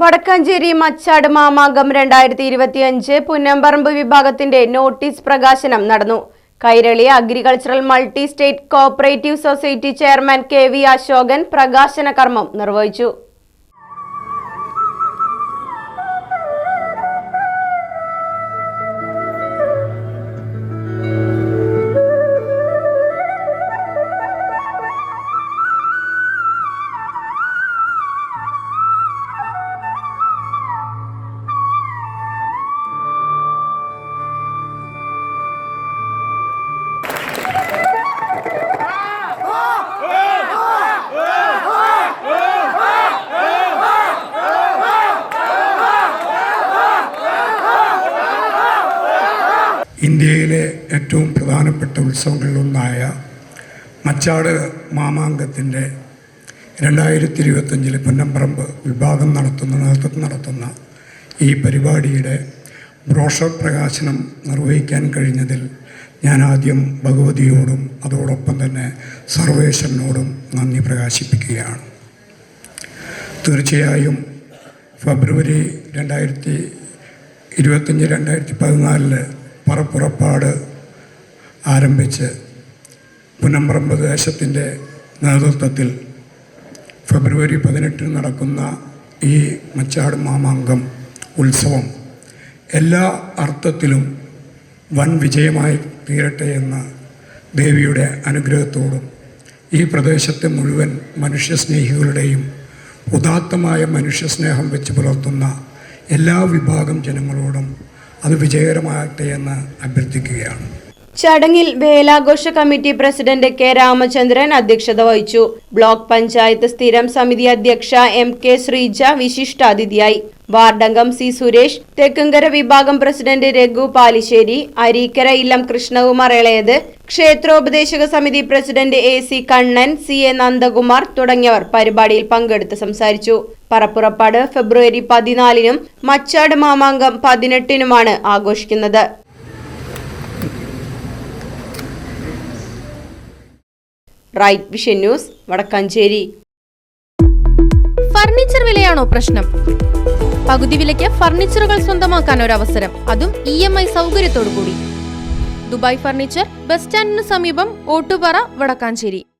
Vadakkanchery Machad Mamangam രണ്ടായിരത്തി ഇരുപത്തിയഞ്ച് പുന്നമ്പറമ്പ് വിഭാഗത്തിന്റെ നോട്ടീസ് പ്രകാശനം നടന്നു. Kairali agricultural multi state cooperative society chairman K V Ashokan പ്രകാശന കർമ്മം നിർവഹിച്ചു. ഇന്ത്യയിലെ ഏറ്റവും പ്രധാനപ്പെട്ട ഉത്സവങ്ങളിലൊന്നായ മച്ചാട് മാമാങ്കത്തിന്റെ രണ്ടായിരത്തി ഇരുപത്തഞ്ചിൽ പുന്നമ്പറമ്പ് വിഭാഗം നടത്തുന്ന നേതൃത്വം നടത്തുന്ന ഈ പരിപാടിയുടെ ബ്രോഷർ പ്രകാശനം നിർവഹിക്കാൻ കഴിഞ്ഞതിൽ ഞാൻ ആദ്യം ഭഗവതിയോടും അതോടൊപ്പം തന്നെ സർവേശ്വരനോടും നന്ദി പ്രകാശിപ്പിക്കുകയാണ്. തീർച്ചയായും ഫെബ്രുവരി രണ്ടായിരത്തി ഇരുപത്തഞ്ച് രണ്ടായിരത്തി പതിനാലിൽ പറപ്പുറപ്പാട് ആരംഭിച്ച് പുന്നമ്പറമ്പ് ദേശത്തിന്റെ നേതൃത്വത്തിൽ ഫെബ്രുവരി പതിനെട്ടിന് നടക്കുന്ന ഈ മച്ചാട് മാമാങ്കം ഉത്സവം എല്ലാ അർത്ഥത്തിലും വൻ വിജയമായി തീരട്ടെ എന്ന് ദേവിയുടെ അനുഗ്രഹത്തോടും ഈ പ്രദേശത്തെ മുഴുവൻ മനുഷ്യസ്നേഹികളുടെയും ഉദാത്തമായ മനുഷ്യസ്നേഹം വെച്ച് പുലർത്തുന്ന എല്ലാ വിഭാഗം ജനങ്ങളോടും അത് വിജയകരമാകട്ടെ എന്ന് അഭ്യർത്ഥിക്കുകയാണ്. ചടങ്ങിൽ വേലാഘോഷ കമ്മിറ്റി പ്രസിഡന്റ് കെ രാമചന്ദ്രൻ അധ്യക്ഷത വഹിച്ചു. ബ്ലോക്ക് പഞ്ചായത്ത് സ്ഥിരം സമിതി അധ്യക്ഷ എം കെ ശ്രീജ വിശിഷ്ടാതിഥിയായി. വാർഡംഗം സി സുരേഷ് തെക്കുംകര വിഭാഗം പ്രസിഡന്റ് രഘു പാലിശ്ശേരി അരീക്കര ഇല്ലം കൃഷ്ണകുമാർ ഇളയത് ക്ഷേത്രോപദേശക സമിതി president A C Kannan C A Nandakumar തുടങ്ങിയവർ പരിപാടിയിൽ പങ്കെടുത്ത് സംസാരിച്ചു. പറപ്പുറപ്പാട് ഫെബ്രുവരി പതിനാലിനും മച്ചാട് മാമാങ്കം പതിനെട്ടിനുമാണ് ആഘോഷിക്കുന്നത്. Right vision news Vadakkanchery. Furniture വിലയാണോ പ്രശ്നം? പകുതി വിലയ്ക്ക് ഫർണിച്ചറുകൾ സ്വന്തമാക്കാൻ ഒരു അവസരം അതും ഇ എം ഐ സൗകര്യത്തോടു കൂടി ദുബായ് ഫർണിച്ചർ ബസ് സ്റ്റാൻഡിന് സമീപം ഓട്ടുപാറ വടക്കാഞ്ചേരി.